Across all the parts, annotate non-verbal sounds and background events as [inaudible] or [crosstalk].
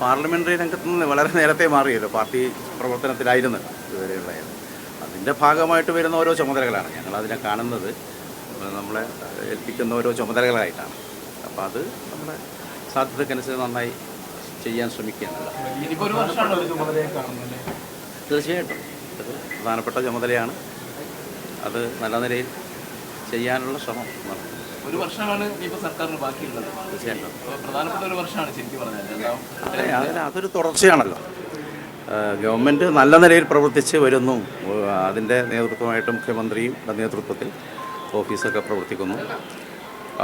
Parliamentary രംഗത്ത് നിന്ന് വളരെ നേരത്തെ മാറിയല്ലോ പാർട്ടി പ്രവർത്തനത്തിലായിരുന്നു ഇതുവരെയുള്ള അതിന്റെ ഭാഗമായിട്ട് വരുന്ന ഓരോ ചുമതലകളാണ്. ഞങ്ങൾ അതിനെ കാണുന്നത് നമ്മളെ ഏൽപ്പിക്കുന്ന ഓരോ ചുമതലകളായിട്ടാണ്. അപ്പോൾ അത് നമ്മുടെ സാധ്യതക്കനുസരിച്ച് നന്നായി ചെയ്യാൻ ശ്രമിക്കുകയാണ്. തീർച്ചയായിട്ടും. അത് പ്രധാനപ്പെട്ട ചുമതലയാണ്. അത് നല്ല നിലയിൽ ചെയ്യാനുള്ള ശ്രമം നടത്തും ഒരു വർഷമാണ് ഇനിയിപ്പോൾ സർക്കാരിന് ബാക്കിയുള്ളത്. തീർച്ചയായിട്ടും. പ്രധാനപ്പെട്ട ഒരു വർഷമാണ് ശരിക്കും പറഞ്ഞാൽ അതൊരു തുടർച്ചയാണല്ലോ. ഗവൺമെന്റ് നല്ല നിലയിൽ പ്രവർത്തിച്ച് വരുന്നു. അതിന്റെ നേതൃത്വമായിട്ട് മുഖ്യമന്ത്രിയുടെ നേതൃത്വത്തിൽ ഓഫീസൊക്കെ പ്രവർത്തിക്കുന്നു.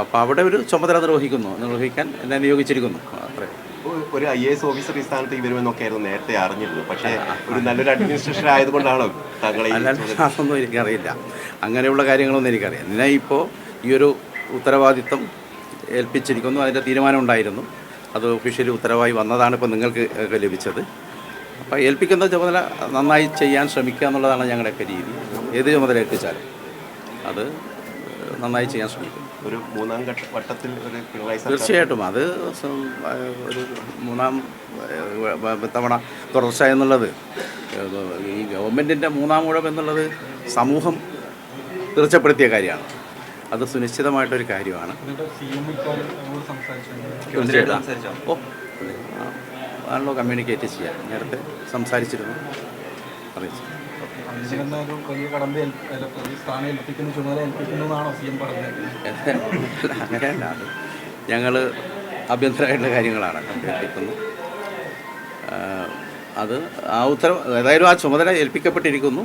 അപ്പോൾ അവിടെ ഒരു ചുമതല നിർവഹിക്കുന്നു. നിർവഹിക്കാൻ എന്നെ നിയോഗിച്ചിരിക്കുന്നു. അത്രേ. ഒരു ഐ എ എസ് ഓഫീസർ ഈ സ്ഥാനത്ത് വരുമെന്നൊക്കെ ആയിരുന്നു നേരത്തെ അറിഞ്ഞിരുന്നു പക്ഷേ ഒരു നല്ലൊരു അഡ്മിനിസ്ട്രേഷൻ ആയതുകൊണ്ടാണോ തങ്ങളെ അതൊന്നും എനിക്കറിയില്ല. അങ്ങനെയുള്ള കാര്യങ്ങളൊന്നും എനിക്കറിയാം എന്നാൽ ഇപ്പോൾ ഈ ഒരു ഉത്തരവാദിത്വം ഏൽപ്പിച്ചിരിക്കുന്നു അതിന്റെ തീരുമാനം ഉണ്ടായിരുന്നു. അത് ഒഫീഷ്യലി ഉത്തരവായി വന്നതാണ് ഇപ്പോൾ നിങ്ങൾക്ക് ലഭിച്ചത്. അപ്പോൾ ഏൽപ്പിക്കുന്ന ചുമതല നന്നായി ചെയ്യാൻ ശ്രമിക്കുക എന്നുള്ളതാണ് ഞങ്ങളുടെയൊക്കെ രീതി. ഏത് ചുമതല ഏൽപ്പിച്ചാലും അത് നന്നായി ചെയ്യാൻ ശ്രമിക്കും. ഒരു മൂന്നാം വട്ടത്തിൽ ഒരു പിണറായി തീർച്ചയായിട്ടും. അത് ഒരു മൂന്നാം തവണ തുടർച്ച എന്നുള്ളത് ഈ ഗവൺമെന്റിന്റെ മൂന്നാം ഊഴം എന്നുള്ളത് സമൂഹം തീർച്ചപ്പെടുത്തിയ കാര്യമാണ്. അത് സുനിശ്ചിതമായിട്ടൊരു കാര്യമാണ്. ഓ ആണല്ലോ കമ്മ്യൂണിക്കേറ്റ് ചെയ്യാൻ. നേരത്തെ സംസാരിച്ചിരുന്നു. അറിയിച്ചു അങ്ങനെയല്ല [laughs] അത് ഞങ്ങൾ ആഭ്യന്തരമായിട്ടുള്ള കാര്യങ്ങളാണ് ഏൽപ്പിക്കുന്നു. അത് ആ ഉത്തരം ഏതായാലും ആ ചുമതല ഏൽപ്പിക്കപ്പെട്ടിരിക്കുന്നു.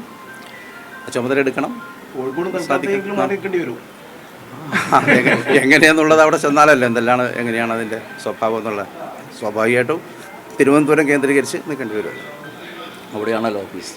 ആ ചുമതല എടുക്കണം. കോഴിക്കോട് സാധിക്കും. എങ്ങനെയാന്നുള്ളത് അവിടെ ചെന്നാലല്ലോ എന്തെല്ലാം എങ്ങനെയാണ് അതിന്റെ സ്വഭാവം എന്നുള്ളത് സ്വാഭാവികമായിട്ടും തിരുവനന്തപുരം കേന്ദ്രീകരിച്ച് നിൽക്കേണ്ടി വരും. അവിടെയാണല്ലോ ഓഫീസ്.